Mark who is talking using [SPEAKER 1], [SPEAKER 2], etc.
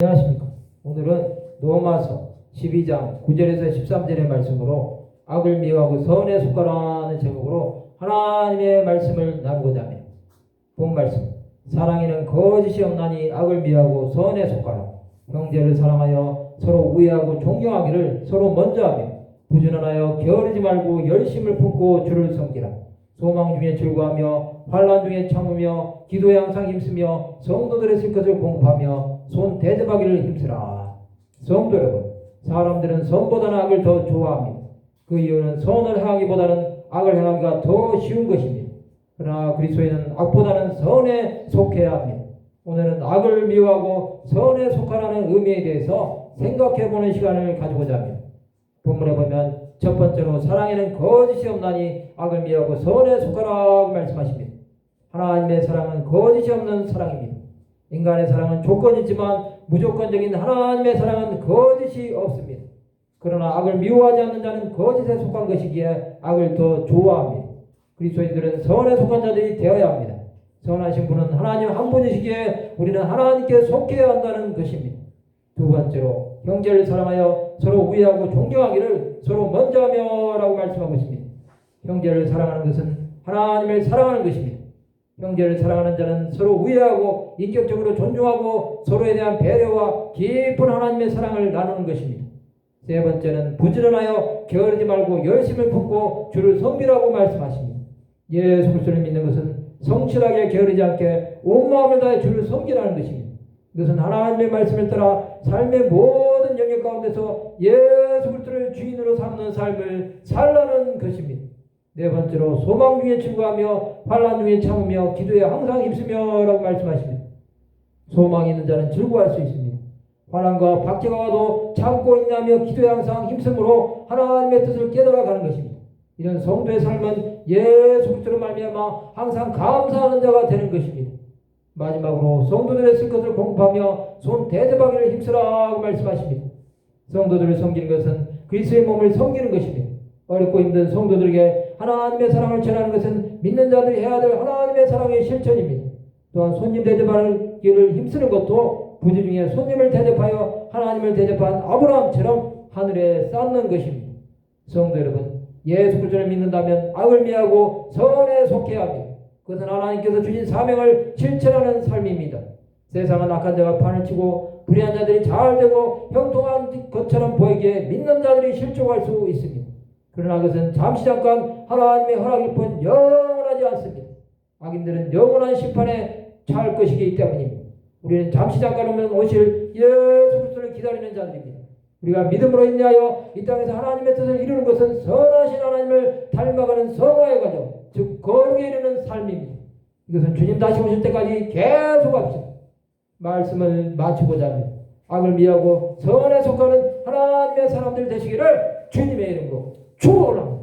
[SPEAKER 1] 안녕하십니까. 오늘은 로마서 12장 9절에서 13절의 말씀으로 악을 미워하고 선에 속하라는 제목으로 하나님의 말씀을 나누고자 합니다. 본 말씀. 사랑에는 거짓이 없나니 악을 미워하고 선에 속하라. 형제를 사랑하여 서로 우애하고 존경하기를 서로 먼저 하며 부지런하여 게으르지 말고 열심을 품고 주를 섬기라. 소망 중에 즐거하며 환란 중에 참으며 기도에 항상 힘쓰며 성도들의 쓸 것을 공급하며 손 대접하기를 힘쓰라. 성도 여러분, 사람들은 선보다는 악을 더 좋아합니다. 그 이유는 선을 행하기보다는 악을 행하기가 더 쉬운 것입니다. 그러나 그리스도인은 악보다는 선에 속해야 합니다. 오늘은 악을 미워하고 선에 속하라는 의미에 대해서 생각해 보는 시간을 가지고자 합니다. 본문에 보면 첫 번째로 사랑에는 거짓이 없나니 악을 미워하고 선에 속하라고 말씀하십니다. 하나님의 사랑은 거짓이 없는 사랑입니다. 인간의 사랑은 조건이 있지만 무조건적인 하나님의 사랑은 거짓이 없습니다. 그러나 악을 미워하지 않는 자는 거짓에 속한 것이기에 악을 더 좋아합니다. 그리스도인들은 선에 속한 자들이 되어야 합니다. 선하신 분은 하나님 한 분이시기에 우리는 하나님께 속해야 한다는 것입니다. 두 번째로 형제를 사랑하여 서로 우애하고 존경하기를 서로 먼저 하며라고 말씀하고 있습니다. 형제를 사랑하는 것은 하나님을 사랑하는 것입니다. 형제를 사랑하는 자는 서로 우애하고 인격적으로 존중하고 서로에 대한 배려와 깊은 하나님의 사랑을 나누는 것입니다. 세 번째는 부지런하여 게으르지 말고 열심을 품고 주를 섬기라고 말씀하십니다. 예수 그리스도를 믿는 것은 성실하게 게으르지 않게 온 마음을 다해 주를 섬기라는 것입니다. 이것은 하나님의 말씀을 따라 삶의 모든 영역 가운데서 예수 그리스도를 주인으로 삼는 삶을 살라는 것입니다. 네 번째로 소망 중에 즐거하며 환란 중에 참으며 기도에 항상 힘쓰며라고 말씀하십니다. 소망이 있는 자는 즐거워할 수 있습니다. 환란과 박제가 와도 참고 있냐며 기도에 항상 힘쓰므로 하나님의 뜻을 깨달아 가는 것입니다. 이런 성도의 삶은 예수 그리스도로 말미암아 항상 감사하는 자가 되는 것입니다. 마지막으로 성도들의 쓸 것을 공급하며 손 대접하기를 힘쓰라고 말씀하십니다. 성도들을 섬기는 것은 그리스도의 몸을 섬기는 것입니다. 어렵고 힘든 성도들에게 하나님의 사랑을 전하는 것은 믿는 자들이 해야 될 하나님의 사랑의 실천입니다. 또한 손님 대접하기를 힘쓰는 것도 부지 중에 손님을 대접하여 하나님을 대접한 아브라함처럼 하늘에 쌓는 것입니다. 성도 여러분, 예수 그리스도를 믿는다면 악을 미하고 선에 속해야 합니다. 그것은 하나님께서 주신 사명을 실천하는 삶입니다. 세상은 악한 자가 판을 치고 불의한 자들이 잘 되고 형통한 것처럼 보이기에 믿는 자들이 실족할 수 있습니다. 그러나 그것은 잠시 잠깐 하나님의 허락일 뿐 영원하지 않습니다. 악인들은 영원한 심판에 처할 것이기 때문입니다. 우리는 잠시 잠깐 오면 오실 예수 그리스도를 기다리는 자들입니다. 우리가 믿음으로 인하여 이 땅에서 하나님의 뜻을 이루는 것은 선하신 하나님을 닮아가는 성화의 과정, 즉 거룩에 이르는 삶입니다. 이것은 주님 다시 오실 때까지 계속 합시다. 말씀을 마치고자 합니다. 악을 미하고 선에 속하는 하나님의 사람들 되시기를 주님의 이름으로 축원합니다.